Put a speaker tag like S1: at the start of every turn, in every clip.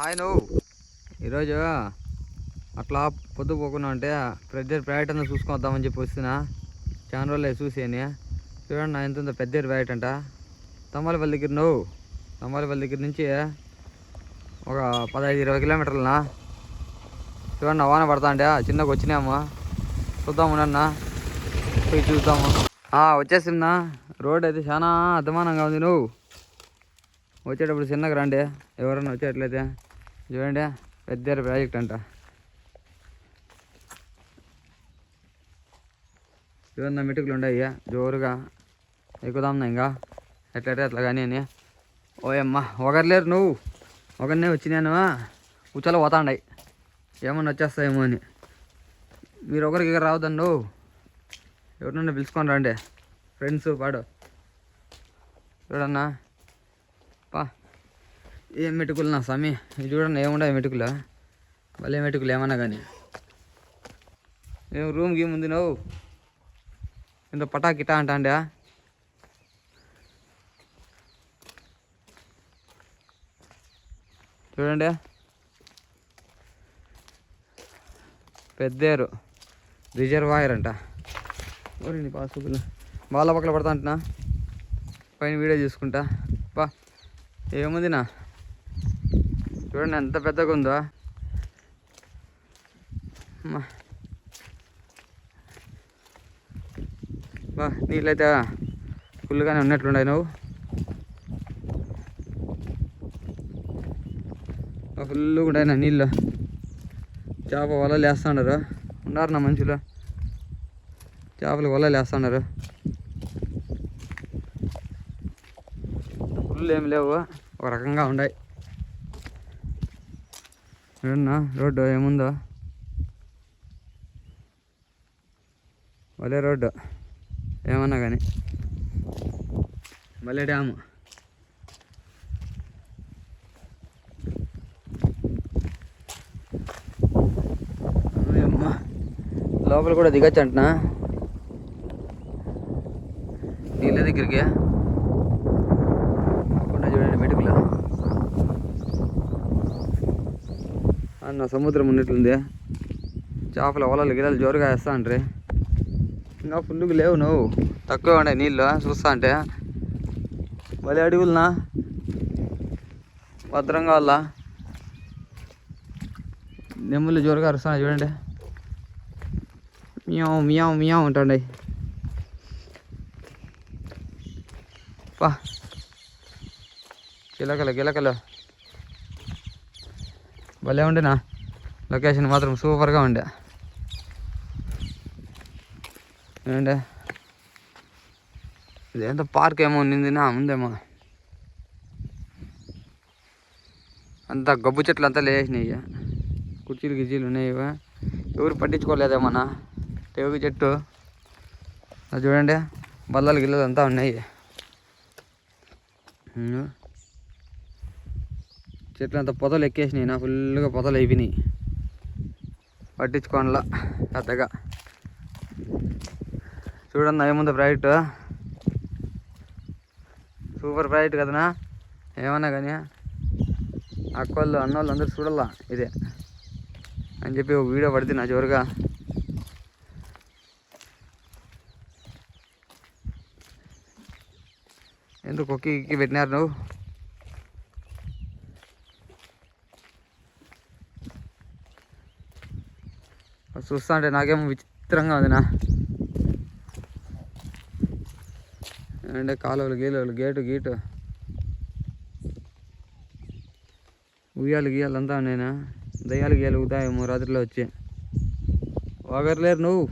S1: Hi నువ్వు. ఈరోజు అట్లా పొద్దు పోకుండా ఉంటే పెద్ద ప్రైవేట్ అంతా చూసుకొద్దామని చెప్పి వస్తున్నా. చాలా రోజులు చూసేని చూడండి నా ఎంత ఉందో పెద్ద ప్రైవేట్ అంట. తమ్మాలపల్లి దగ్గర నువ్వు. తమ్మాలపల్లి దగ్గర నుంచి ఒక పదహైదు ఇరవై కిలోమీటర్లనా? చూడండి వాన పడతా అంటే చిన్నగా వచ్చినాము చూద్దాము నన్నా. పోయి చూద్దాము. వచ్చేసిందా రోడ్ అయితే చాలా అధ్వానంగా ఉంది నువ్వు. వచ్చేటప్పుడు చిన్నగా రండి. ఎవరన్నా వచ్చేట్లయితే చూడండి పెద్ద ప్రాజెక్ట్ అంట. చూడండి మెటుకులు ఉన్నాయి జోరుగా. ఎక్కుదాం ఇంకా. ఎట్లయితే అట్లా కానీ అని. ఓయమ్మ ఒకరు నువ్వు. ఒకరినే వచ్చినాను కూర్చోలో పోతాండాయి. ఏమన్నా వచ్చేస్తాయేమో అని. మీరు ఒకరికి ఇక్కడ రావద్దండి నువ్వు. ఎవరినన్నా పిలుచుకొని రండి. ఫ్రెండ్స్ పాడు చూడన్నా ఏం మెటుకులు నా స్వామి? ఇది చూడండి ఏముండవు మెటుకులు. భలే మెటుకులు ఏమన్నా కానీ ఏం రూమ్ గేమ్ ఉంది నువ్వు? ఇంత పటాకిటా అంటా అండి చూడండి. పెద్దేరు. రిజర్వాయర్ అంట. ఓరండి పాసుకులు బాల పక్కల పడతా అంటున్నా. పైన వీడియో చూసుకుంటా. బా. ఏముంది నా? చూడండి ఎంత పెద్దగా ఉందో. బా నీళ్ళైతే ఫుల్గానే ఉన్నట్లున్నాయి నువ్వు. ఫుల్గా ఉండయినా నీళ్ళు. చేప వలలు వేస్తున్నారు ఉన్నారు నా మనుషులు. చేపలు వలలు వేస్తున్నారు ఫుల్ ఏమి లేవు. ఒక రకంగా ఉన్నాయి. చూడన్నా రోడ్డు ఏముందో? భలే రోడ్డు. ఏమన్నా కానీ. భలే డ్యాము. లోపల కూడా దిగచ్చు అంటున్నా నీళ్ళ దగ్గరికి. చూడండి మెటుకులు. అన్న సముద్రం ఉన్నట్లుంది. చేపల వలలు గిలలు జోరుగా వేస్తా అంటారు ఇంకా ఫుల్గా లేవు నువ్వు. తక్కువ ఉండే నీళ్ళు చూస్తా అంటే. మళ్ళీ అడుగులనా? భద్రంగా వల్ల నెమ్ములు జోరుగా అరుస్తా చూడండి. మియాం మియా మియా ఉంటాండి పా. గిలకలు గిలకలు. భలే ఉండేనా లొకేషన్ మాత్రం సూపర్గా ఉండే. ఏంటే? ఇదేంత పార్క్ ఏమో ఉన్నిందినా ఉందేమో. అంతా గబ్బు చెట్లు అంతా లేచినాయి కుర్చీలు గిజ్జీలు ఉన్నాయి ఎవరు పట్టించుకోలేదేమన్నా టేగు చెట్టు. అది చూడండి బల్లలు గిల్లలు అంతా ఉన్నాయి. చెట్లు అంత పొదలు ఎక్కేసినాయి. నా ఫుల్గా పొదలు అయిపోయినాయి. పట్టించుకోనలా పెద్దగా. చూడండి ఏముందో ప్రాజెక్ట్ సూపర్ ప్రాజెక్ట్ కదనా ఏమన్నా కానీ అక్కోళ్ళు అన్నోళ్ళు అందరూ చూడాలా ఇదే. అని చెప్పి ఒక వీడియో పడితే నా జోరుగా. ఎందుకు ఒక్కి పెట్టినారు నువ్వు? చూస్తా అంటే నాకేమో విచిత్రంగా ఉంది నా అంటే కాలువలు గీలువలు గేటు గీటు. ఉయ్యాలు గీయాలు అంతా నేను దయ్యాలు గీయాలు ఉదాయము రాత్రిలో వచ్చి. వాగర్లేరు నువ్వు.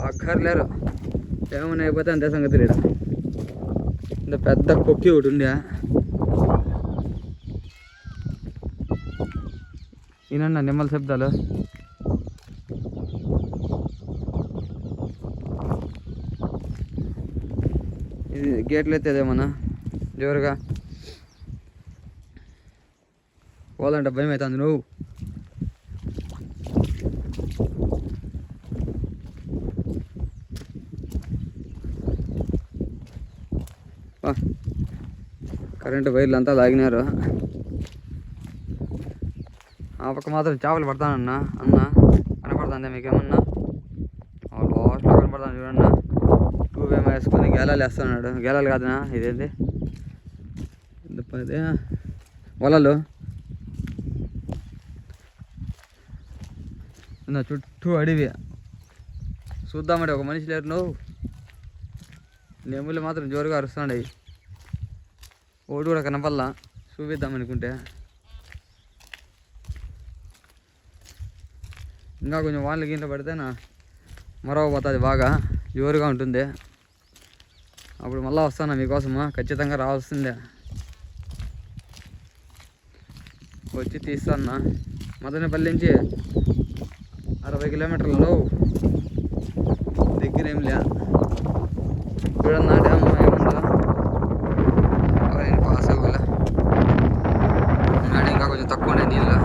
S1: వాగర్లేరు ఏమైనా అయిపోతే అంతే సంగతి లేడు. ఇంత పెద్ద కొక్కి ఒకటి ఉండే. ఈయనన్న నిమ్మల శబ్దాలు ఇది గేట్లు ఎత్తేదేమన్నా జోరుగా. పోవాలంటే భయం అవుతుంది నువ్వు కరెంటు వైర్లు అంతా లాగినారు. ఆ పక్క మాత్రం చేపలు పడతానన్నా అన్న. కనపడుతుందే మీకేమన్నా? లాస్ట్లో కనపడతాను చూడన్నా. వేసుకొని గేలాలు వేస్తున్నాడు. గేలాలు కాదనా? ఇదేంది? అదే వలలు. నా చుట్టూ అడివి. చూద్దామంటే ఒక మనిషి లేరు నువ్వు. నెమ్ములు మాత్రం జోరుగా అరుస్తున్నాయి ఓడి కూడా కనపల్లా చూపిద్దాం అనుకుంటే. ఇంకా కొంచెం వాళ్ళ పడితే నా మరో పోతుంది బాగా. జోరుగా ఉంటుంది. అప్పుడు మళ్ళీ వస్తాను మీకోసమా? ఖచ్చితంగా రావాల్సిందే. వచ్చి తీస్తానా మదనపల్లి నుంచి అరవై కిలోమీటర్లలో దగ్గర ఏం లే చూడన్నా డ్యామ్ ఏముందా ఎవరైనా పాస్ అవ్వాలా నాడు ఇంకా కొంచెం తక్కువ ఉండే నీళ్ళు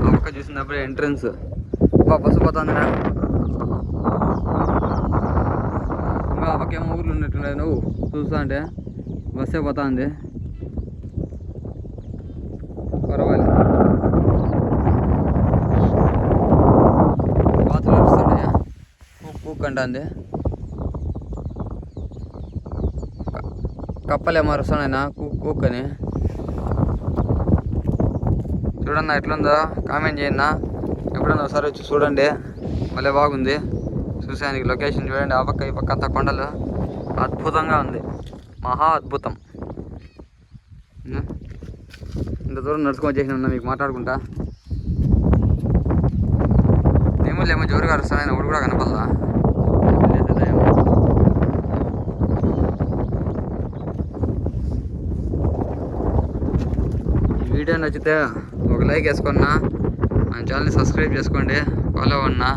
S1: ఆ పక్క ఎంట్రన్స్ బస్సు పోతుందిరా ఇంకా పక్కేమో ఊర్లు ఉన్నట్టున్నాయి నువ్వు. చూస్తా అంటే. బస్సే పోతుంది పర్వాలేదు. బాతులు అరుస్తున్నాయా కుక్ కుక్ అంటుంది కప్పలు ఏమో అరుస్తున్నాయినా కుక్ కుక్ అని చూడన్నా ఎట్లుందో. కామెంట్ చేయండి ఎప్పుడన్నా ఒకసారి వచ్చి చూడండి. భలే బాగుంది. చూసానికి లొకేషన్ చూడండి. ఆ పక్క ఈ పక్క అంతా కొండలు. అద్భుతంగా ఉంది. మహా అద్భుతం. ఇంత దూరం నడుచుకొని చేసిన మీకు మాట్లాడుకుంటా. ఏమో ఏమో జోరుగా అరుస్తాను ఒకటి కూడా కనపడదా వీడియో నచ్చితే ఒక లైక్ వేసుకున్నా. మన ఛానల్ని సబ్స్క్రైబ్ చేసుకోండి. ఫాలో అన్నా